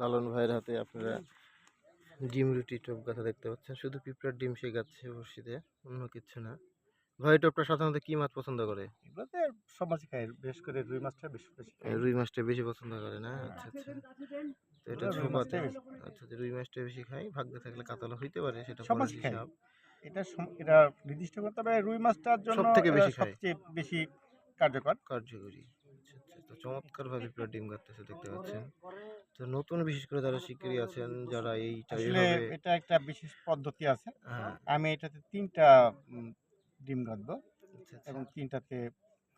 লালন ভাইয়ের হাতে আপনারা ডিম রুটি টোপ গাথা দেখতে পাচ্ছেন। শুধু পিঁপড়ার ডিম সে গাচ্ছে বসিতে অন্য কিছু না। ভাই টোপটা সাধারণত কি মাছ পছন্দ করে? এগুলোতে সব মাছই খাই বিশেষ করে রুই মাছটা বেশি রুই মাছটা বেশি পছন্দ করে না? আচ্ছা আচ্ছা। তো এটা ঝোপাতে আচ্ছা রুই মাছটা বেশি খাই। ভাগ্যে থাকলে কাতলা হইতে পারে সেটা সব এটা এটা নির্দিষ্ট করতে হবে রুই মাছটার জন্য সবথেকে বেশি খায়। সবচেয়ে বেশি কার্যকর। কার্যকরী। আচ্ছা আচ্ছা। তো চমৎকার ভাবে পিঁপড়ার ডিম গাঁথতেছে দেখতে পাচ্ছেন। তো নতুন বিশেষ করে যারা শিকারী আছেন যারা এইটা আসলে এটা একটা বিশেষ পদ্ধতি আছে। হ্যাঁ। আমি এটাতে তিনটা ডিম গাঁথবো আচ্ছা আচ্ছা। এবং তিনটাতে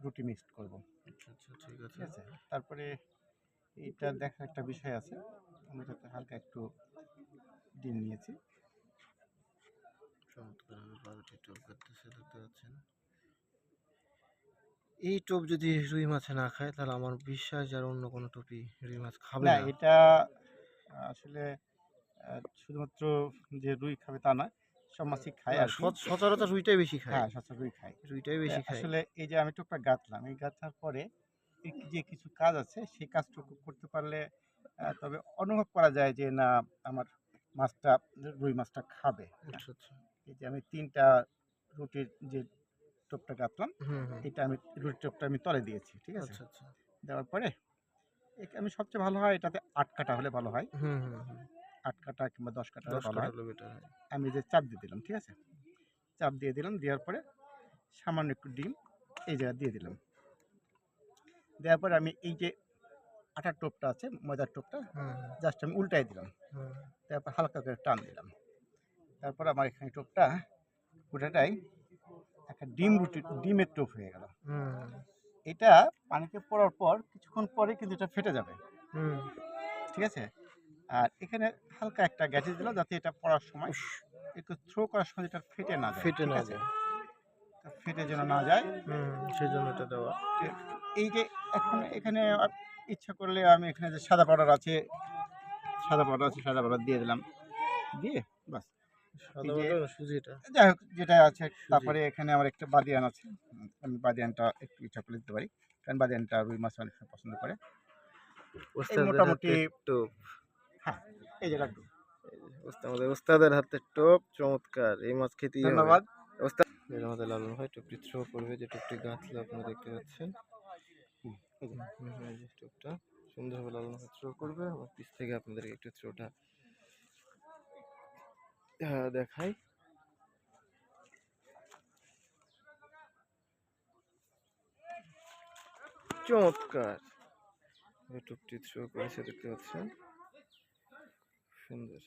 রুটি মিক্সড করব। আচ্ছা ঠিক আছে। তারপরে এইটা দেখার একটা বিষয় আছে। আমি এটাতে হালকা একটু ডিম নিয়েছি। চমৎকার ভাবে বারোটি গাঁথতেছে দেখতে পাচ্ছেন। এই টোপ যদি রুই মাছে না খায় তাহলে আমার বিশ্বাস আর অন্য কোনো টোপি রুই মাছ খাবে না এটা আসলে শুধুমাত্র যে রুই খাবে তা না সব মাছই খায় আর সচ- সচরাচর রুইটাই বেশি খায়। হ্যাঁ সচরাচর রুই খায়। রুইটাই বেশি খায়। আসলে এই যে আমি টোপটা গাঁথলাম এই গাঁথার পরে যে কিছু কাজ আছে সেই কাজটুকু করতে পারলে তবে অনুভব করা যায় যে না আমার মাছটা রুই মাছটা খাবে। আচ্ছা আচ্ছা। এই যে আমি তিনটা রুটির যে টোপটা হুম এটা আমি রুটির টোপটা আমি তলে দিয়েছি ঠিক আছে? আচ্ছা আচ্ছা। দেওয়ার পরে আমি সবচেয়ে ভালো হয় এটাতে আট কাটা হলে ভালো হয়। আট কাটা কিংবা দশ কাটা হলে ভালো হয়। আমি যে চাপ দিয়ে দিলাম ঠিক আছে? চাপ দিয়ে দিলাম দেওয়ার পরে সামান্য একটু ডিম এই জায়গায় দিয়ে দিলাম। দেওয়ার পরে আমি এই যে আটার টোপটা আছে ময়দার টোপটা জাস্ট আমি উল্টাই দিলাম। তারপর হালকা করে টান দিলাম। তারপর আমার এখানে টোপটা একটা ডিম রুটি ডিমের টোপ হয়ে গেল। এটা পানিতে পড়ার পর কিছুক্ষণ পরে কিন্তু এটা ফেটে যাবে। ঠিক আছে? আর এখানে হালকা একটা গ্যাসে দিলাম যাতে এটা পড়ার সময় একটু থ্রো করার সময় এটা ফেটে না যায়। ফেটে না যায়। ফেটে যেন না যায়। হুম সেই জন্য এটা দেওয়া। এই যে এখন এখানে ইচ্ছা করলে আমি এখানে যে সাদা পাউডার আছে সাদা পাউডার আছে সাদা পাউডার দিয়ে দিলাম। দিয়ে বাস। যাই হোক যেটা আছে তারপরে এখানে আমার একটা বাদিয়ান আছে। আমি বাদিয়ানটা একটু ইচ্ছা করে দিতে পারি। কারণ বাদিয়ানটা রুই মাছ অনেক সময় পছন্দ করে। মোটামুটি- হাতে টোপ। হ্যাঁ এই যে রাখব ওস্তাদ আমাদের ওস্তাদের হাতে টোপ চমৎকার। এই মাছ খেতেই ধন্যবাদ। ওস্তাদ আমাদের লালন ভাই টোপটি থ্রো করবে যে টোপটি গাঁথলে আপনারা দেখতে পাচ্ছেন। টোপটা। সুন্দরভাবে লালন ভাই থ্রো করবে। আমার পিছ থেকে আপনাদেরকে একটু থ্রোটা হ্যাঁ দেখাই। চমৎকার। টোপটি থ্রো করেছে দেখতে পাচ্ছেন? সুন্দর।